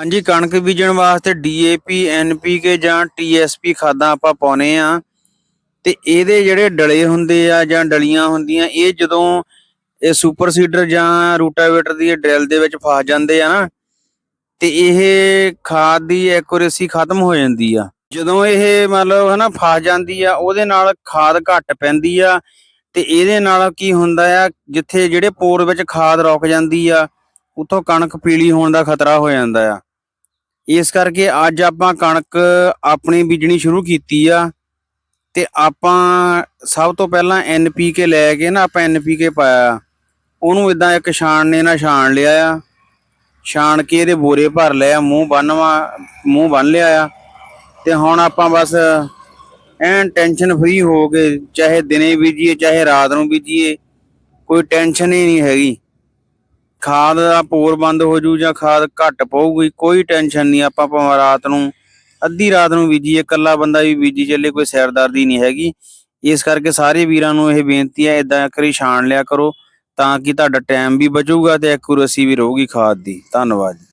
ਹਾਂਜੀ, ਕਣਕ ਬੀਜਣ ਵਾਸਤੇ ਡੀਏਪੀ ਐਨਪੀਕੇ ਜਾਂ ਟੀਐਸਪੀ ਖਾਦਾਂ ਆਪਾਂ ਪਾਉਨੇ ਆ। ਤੇ ਇਹਦੇ ਜਿਹੜੇ ਡਲੇ ਹੁੰਦੇ ਆ ਜਾਂ ਡਲੀਆਂ ਹੁੰਦੀਆਂ, ਇਹ ਜਦੋਂ ਇਹ ਸੁਪਰ ਸੀਡਰ ਜਾਂ ਰੂਟਾਵੇਟਰ ਦੀ ਡਰਿਲ ਦੇ ਵਿੱਚ ਫਸ ਜਾਂਦੇ ਆ ਨਾ, ਤੇ ਇਹ ਖਾਦ ਦੀ ਐਕੂਰੇਸੀ ਖਤਮ ਹੋ ਜਾਂਦੀ ਆ। ਜਦੋਂ ਇਹ ਮਤਲਬ ਹਨਾ ਫਸ ਜਾਂਦੀ ਆ, ਉਹਦੇ ਨਾਲ ਖਾਦ ਘੱਟ ਪੈਂਦੀ ਆ, ਤੇ ਇਹਦੇ ਨਾਲ ਕੀ ਹੁੰਦਾ ਆ, ਜਿੱਥੇ ਜਿਹੜੇ ਪੋਰ ਵਿੱਚ ਖਾਦ ਰੁਕ ਜਾਂਦੀ ਆ, ਉਥੋਂ ਕਣਕ ਪੀਲੀ ਹੋਣ ਦਾ ਖਤਰਾ ਹੋ ਜਾਂਦਾ ਆ। ਇਸ ਕਰਕੇ ਅੱਜ ਆਪਾਂ ਕਣਕ ਆਪਣੀ ਬੀਜਣੀ ਸ਼ੁਰੂ ਕੀਤੀ ਆ ਤੇ ਆਪਾਂ ਸਭ ਤੋਂ ਪਹਿਲਾਂ ਐਨਪੀਕੇ ਲੈ ਕੇ ਨਾ ਆਪਾਂ ਐਨਪੀਕੇ ਪਾਇਆ। ਉਹਨੂੰ ਇਦਾਂ ਇੱਕ ਛਾਣ ਨੇ ਨਾ ਛਾਣ ਲਿਆ ਆ। ਛਾਣ ਕੇ ਇਹਦੇ ਬੋਰੇ ਭਰ ਲਿਆ, ਮੂੰਹ ਬੰਨਵਾ, ਮੂੰਹ ਬੰਨ ਲਿਆ ਆ। ਤੇ ਹੁਣ ਆਪਾਂ ਬਸ ਐਨ ਟੈਨਸ਼ਨ ਫ੍ਰੀ ਹੋ ਕੇ ਚਾਹੇ ਦਿਨੇ ਬੀਜੀਏ, ਚਾਹੇ ਰਾਤ ਨੂੰ ਬੀਜੀਏ, ਕੋਈ ਟੈਨਸ਼ਨ ਹੀ ਨਹੀਂ ਹੈਗੀ। ਖਾਦ ਦਾ ਪੋਰ ਬੰਦ ਹੋ ਜੂ ਜਾਂ ਖਾਦ ਘੱਟ ਪਊਗੀ, ਕੋਈ ਟੈਨਸ਼ਨ ਨਹੀਂ, ਆਪਾਂ ਭਾਵੇਂ ਰਾਤ ਨੂੰ, ਅੱਧੀ ਰਾਤ ਨੂੰ ਬੀਜੀਏ ਇਕੱਲਾ ਬੰਦਾ ਵੀ ਬੀਜੀ ਚੱਲੇ, ਕੋਈ ਸਿਰਦਰਦੀ ਨਹੀਂ ਹੈਗੀ। ਇਸ ਕਰਕੇ ਸਾਰੇ ਵੀਰਾਂ ਨੂੰ ਇਹ ਬੇਨਤੀ ਹੈ ਇਦਾਂ ਕਰੀ ਛਾਣ ਲਿਆ ਕਰੋ, ਤਾਂ ਕਿ ਤੁਹਾਡਾ ਟਾਈਮ ਵੀ ਬਚੂਗਾ ਤੇ ਐਕੂਰੇਸੀ ਵੀ ਰਹੂਗੀ ਖਾਦ ਦੀ। ਧੰਨਵਾਦ